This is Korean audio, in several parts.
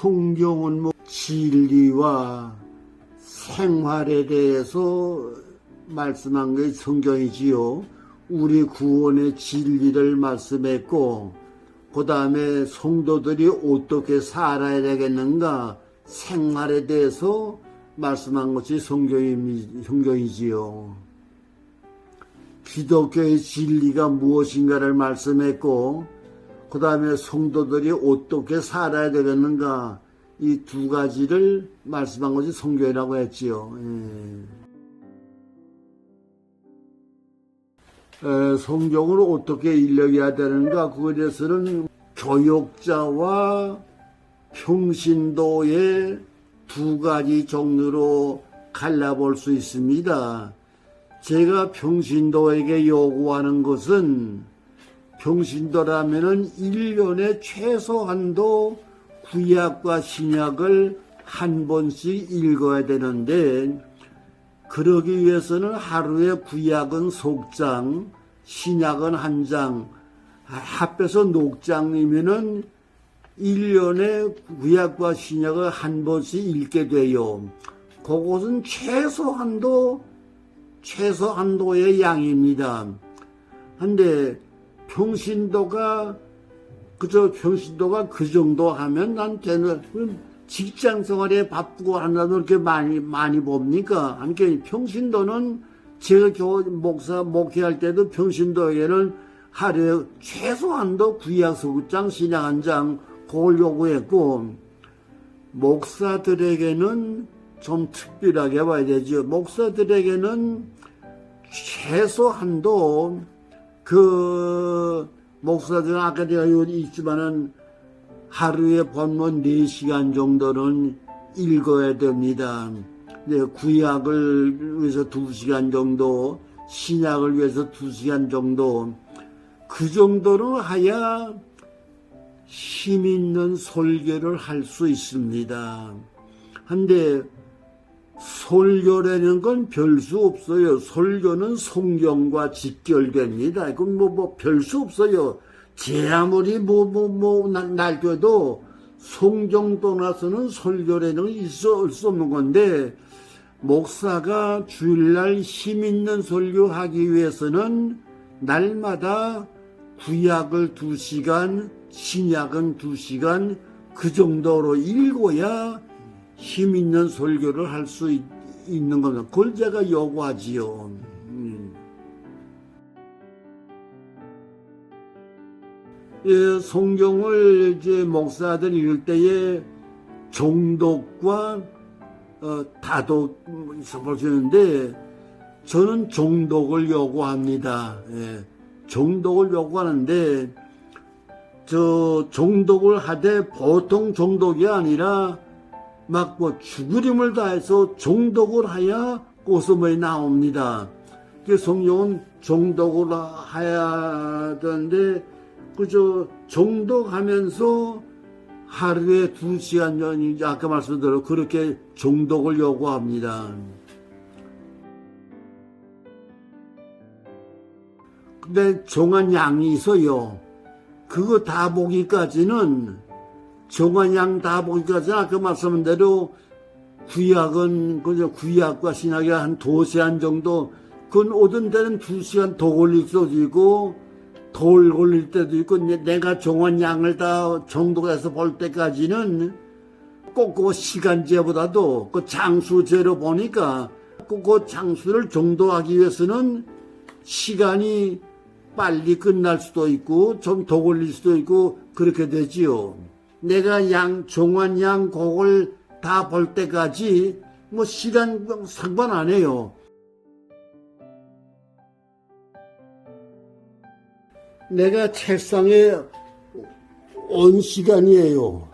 성경은 뭐 진리와 생활에 대해서 말씀한 게 성경이지요. 우리 구원의 진리를 말씀했고, 그 다음에 성도들이 어떻게 살아야 되겠는가 생활에 대해서 말씀한 것이 성경이, 성경이지요. 기독교의 진리가 무엇인가를 말씀했고, 그 다음에 성도들이 어떻게 살아야 되겠는가 이 두 가지를 말씀한 것이 성경이라고 했지요. 예. 에, 성경을 어떻게 읽어야 되는가 그에 대해서는 교육자와 평신도의 두 가지 종류로 갈라볼 수 있습니다. 제가 평신도에게 요구하는 것은 평신도라면은 1년에 최소한도 구약과 신약을 한 번씩 읽어야 되는데 그러기 위해서는 하루에 구약은 속장, 신약은 한 장, 합해서 녹장이면은 1년에 구약과 신약을 한 번씩 읽게 돼요. 그것은 최소한도, 최소한도의 양입니다. 한데, 평신도가, 그저 평신도가 그 정도 하면 난 되는, 직장 생활에 바쁘고 한다도 이렇게 많이, 많이 봅니까? 함께 평신도는 제가 교, 목사, 목회할 때도 평신도에게는 하루에 최소한도 구약 소구장, 신약 한 장, 그걸 요구했고, 목사들에게는 좀 특별하게 봐야 되죠. 목사들에게는 최소한도 그 목사들은 아까 제가 있지만은 하루에 본문 4시간 정도는 읽어야 됩니다. 네, 구약을 위해서 2시간 정도, 신약을 위해서 2시간 정도, 그 정도는 하야 힘 있는 설교를 할 수 있습니다. 한데, 설교라는 건 별 수 없어요. 설교는 성경과 직결됩니다. 그건 뭐, 뭐, 별 수 없어요. 제 아무리 뭐, 뭐, 뭐, 날겨도 성경 떠나서는 설교라는 건 있어, 수 없는 건데, 목사가 주일날 힘 있는 설교하기 위해서는 날마다 구약을 두 시간, 신약은 두 시간, 그 정도로 읽어야 힘 있는 설교를 할 수 있는 겁니다. 그걸 제가 요구하지요. 음. 예, 성경을 이제 목사들 읽을 때에 종독과 어, 다독 볼수있는데 저는 종독을 요구합니다. 예, 종독을 요구하는데 저 종독을 하되 보통 종독이 아니라 막 뭐 죽으림을 다해서 종독을 하여 고소문이 나옵니다. 그 성경은 종독을 해야 되는데 그저 종독하면서 하루에 두 시간 전이 아까 말씀드린 그렇게 종독을 요구합니다. 근데 종한 양이 있어요. 그거 다 보기까지는 정한 양다 보기까지는 아까 말씀한 대로 구약은 그저 구약과 신약이 한두 시간 정도 그건 오던 때는 두 시간 더 걸릴 수도 있고 덜 걸릴 때도 있고 내가 정한 양을 다 정독해서 볼 때까지는 꼭 그 시간제보다도 그 장수제로 보니까 꼭 그 장수를 정도하기 위해서는 시간이 빨리 끝날 수도 있고 좀 더 걸릴 수도 있고 그렇게 되지요. 내가 양 정한 양 곡을 다 볼 때까지 뭐 시간 상관 안 해요. 내가 책상에 온 시간이에요.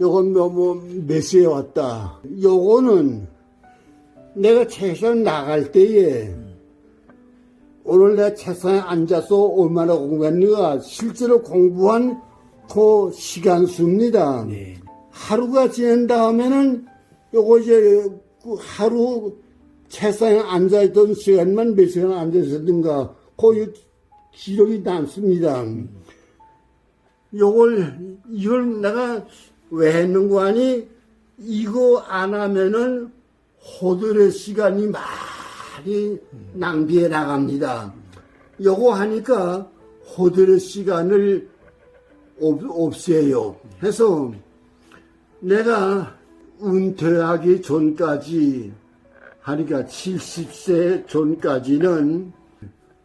요건 뭐, 뭐, 몇 시에 왔다. 요거는 내가 책상 나갈 때에 오늘 내가 책상에 앉아서 얼마나 공부했는가 실제로 공부한 그 시간 수입니다. 네. 하루가 지난 다음에는 요거 이제 그 하루 책상에 앉아있던 시간만 몇 시간 앉아있었는가 그 기록이 남습니다. 요걸 이걸 내가 왜 했는고 하니 이거 안 하면은 호들의 시간이 많이 낭비해 나갑니다. 요거 하니까 호들의 시간을 없, 없애요. 해서 내가 은퇴하기 전까지 하니까 70세 전까지는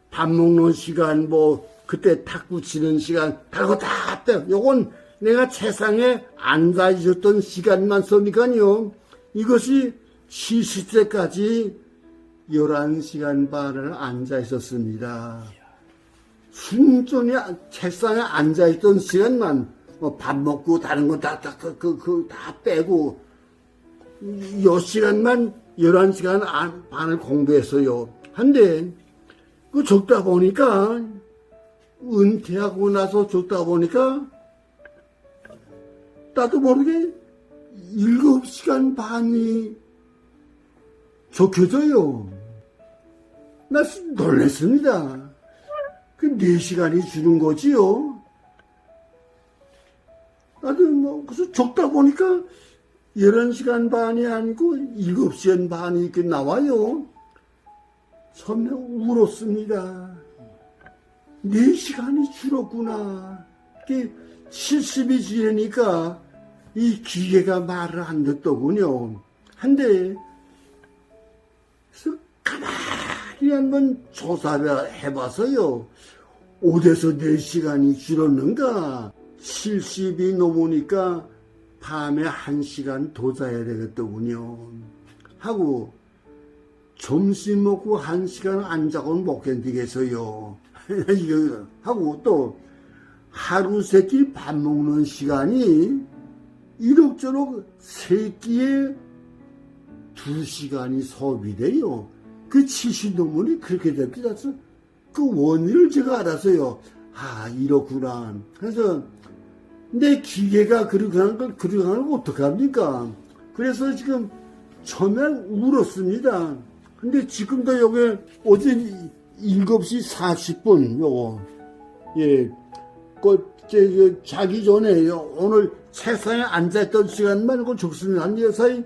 밥 먹는 시간 뭐 그때 탁구 치는 시간 다고 다 빼. 요건 내가 세상에 앉아 있었던 시간만 써니까요. 이것이 70세까지 11시간 반을 앉아 있었습니다. 순전히 책상에 앉아 있던 시간만 뭐밥 먹고 다른 거다다그다 그, 그, 다 빼고 요 시간만 11시간 안- 반을 공부했어요. 한데 그 적다 보니까 은퇴하고 나서 적다 보니까 나도 모르게 7시간 반이 적혀져요. 나 놀랬습니다. 그 4시간이 주는 거지요. 나도 뭐, 그래서 적다 보니까 11시간 반이 아니고 7시간 반이 이렇게 나와요. 처음에 울었습니다. 4시간이 줄었구나. 이게 70이 지나니까 이 기계가 말을 안 듣더군요. 한데, 그래서 가만 히 한번 조사를 해봐서요. 5에서 4시간이 줄었는가? 70이 넘으니까 밤에 1시간 더 자야 되겠더군요. 하고, 점심 먹고 1시간 안 자고는 못 견디겠어요. 하고 또, 하루 세 끼 밥 먹는 시간이 이럭저럭 세 끼에 두 시간이 소비돼요. 그70 넘으니 그렇게 됩니다. 그래서 그 원인을 제가 알았어요. 아, 이렇구나. 그래서 내 기계가 그렇게 하는 걸, 그렇게 하는 걸 어떡합니까? 그래서 지금 처음엔 울었습니다. 근데 지금도 여기 어제 7시 40분, 요거. 예. 그, 저, 저, 자기 전에 요 오늘 책상에 앉아있던 시간만 그 적습니다. 한 여사이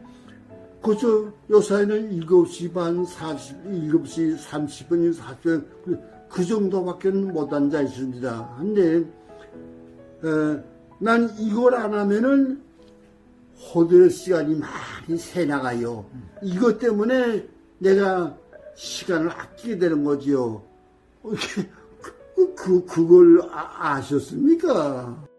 그저 요사이는 7시 반 40, 7시 30분, 40분 그, 그 정도밖에 못 앉아 있습니다. 근데 에, 난 이걸 안 하면은 호들 시간이 많이 새 나가요. 이것 때문에 내가 시간을 아끼게 되는 거지요. 그, 그, 그걸 아, 아셨습니까?